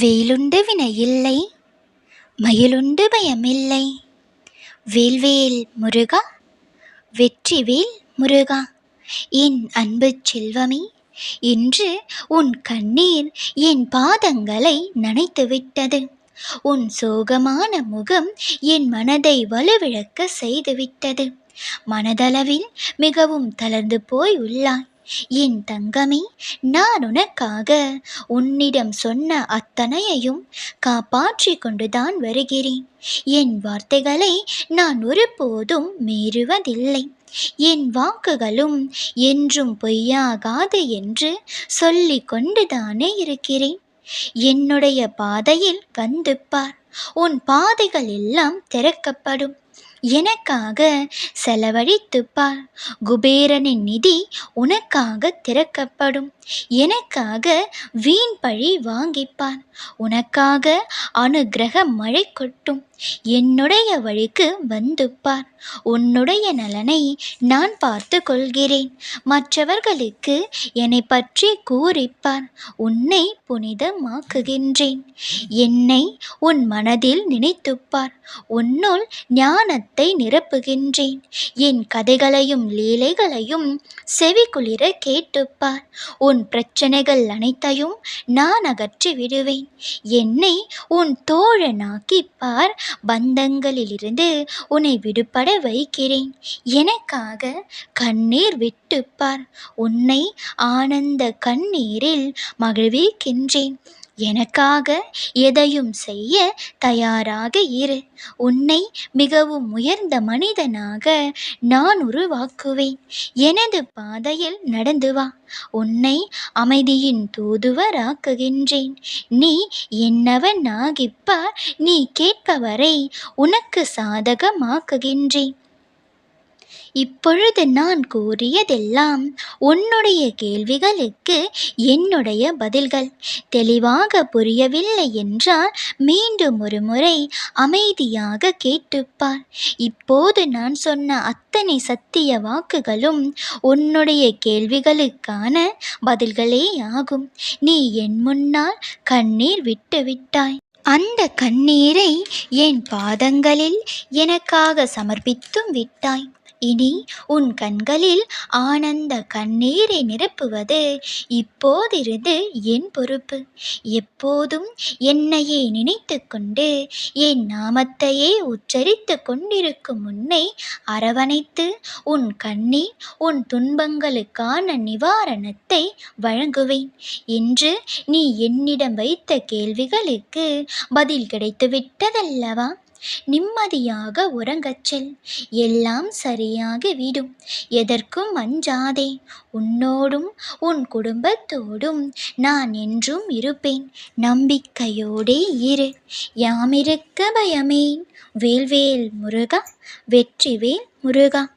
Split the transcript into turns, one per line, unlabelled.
வேலுண்டு வினையில்லை மயிலுண்டு பயமில்லை. வேல்வேல் முருகா வெற்றிவேல் முருகா என் அன்பு செல்வமே இன்று உன் கண்ணீர் என் பாதங்களை நனைத்துவிட்டது. உன் சோகமான முகம் என் மனதை வலுவிழக்க செய்துவிட்டது. மனதளவில் மிகவும் தளர்ந்து போய் உள்ளாய். என் தங்கமே நான் உனக்காக உன்னிடம் சொன்ன அத்தனையையும் காப்பாற்றி கொண்டுதான் வருகிறேன். என் வார்த்தைகளை நான் ஒருபோதும் மீறுவதில்லை. என் வாக்குகளும் என்றும் பொய்யாகாது என்று சொல்லிக் கொண்டுதானே இருக்கிறேன். என்னுடைய பாதையில் வந்து பார் உன் பாதைகள் எல்லாம் திறக்கப்படும். எனக்காக செலவழித்து பார் குபேரனின் நிதி உனக்காக திறக்கப்படும். எனக்காக வீண் பழி வாங்கிப்பார். உனக்காக அனுக்கிரக மழை கொட்டும். என்னுடைய வழிக்கு வந்துப்பார். உன்னுடைய நலனை நான் பார்த்து கொள்கிறேன். மற்றவர்களுக்கு என்னை பற்றி கூறிப்பார். உன்னை புனிதமாக்குகின்றேன். என்னை உன் மனதில் நினைத்துப்பார். உன்னுள் ஞானத்தை நிரப்புகின்றேன். என் கதைகளையும் லீலைகளையும் செவிக்குளிர கேட்டுப்பார். உன் பிரச்சனைகள் அனைத்தையும் நான் அகற்றி விடுவேன். என்னை உன் தோழனாக்கிப்பார். பந்தங்களிலிருந்து உன்னை விடுபட வைக்கிறேன். எனக்காக கண்ணீர் விட்டுப்பார். உன்னை ஆனந்த கண்ணீரில் மகிழ்விக்கின்றேன். எனக்காக எதையும் செய்ய தயாராக இரு. உன்னை மிகவும் உயர்ந்த மனிதனாக நான் உருவாக்குவேன். எனது பாதையில் நடந்து வா. உன்னை அமைதியின் தூதுவராக்குகின்றேன். நீ என்னவன் ஆகிப்பார் நீ கேட்பவரை உனக்கு சாதகமாக்குகின்றேன். இப்பொழுது நான் கூறியதெல்லாம் உன்னுடைய கேள்விகளுக்கு என்னுடைய பதில்கள். தெளிவாக புரியவில்லை என்றால் மீண்டும் ஒரு முறை அமைதியாக கேட்டுப்பார். இப்போது நான் சொன்ன அத்தனை சத்திய வாக்குகளும் உன்னுடைய கேள்விகளுக்கான பதில்களே ஆகும். நீ என் முன்னால் கண்ணீர் விட்டுவிட்டாய் அந்த கண்ணீரை என் பாதங்களில் எனக்காக சமர்ப்பித்தும் விட்டாய். இனி உன் கண்களில் ஆனந்த கண்ணீரை நிரப்புவது இப்போதிருந்து என் பொறுப்பு. எப்போதும் என்னையே நினைத்து கொண்டு என் நாமத்தையே உச்சரித்து கொண்டிருக்கும் உன்னை அரவணைத்து உன் கண்ணீர் உன் துன்பங்களுக்கான நிவாரணத்தை வழங்குவேன். என்று நீ என்னிடம் வைத்த கேள்விகளுக்கு பதில் கிடைத்துவிட்டதல்லவா? நிம்மதியாக உறங்கச் செல். எல்லாம் சரியாக விடும். எதற்கும் அஞ்சாதே. உன்னோடும் உன் குடும்பத்தோடும் நான் என்றும் இருப்பேன். நம்பிக்கையோடே இரு. யாமிருக்க பயமேன் வேல்வேல் முருகா வெற்றிவேல் முருகா.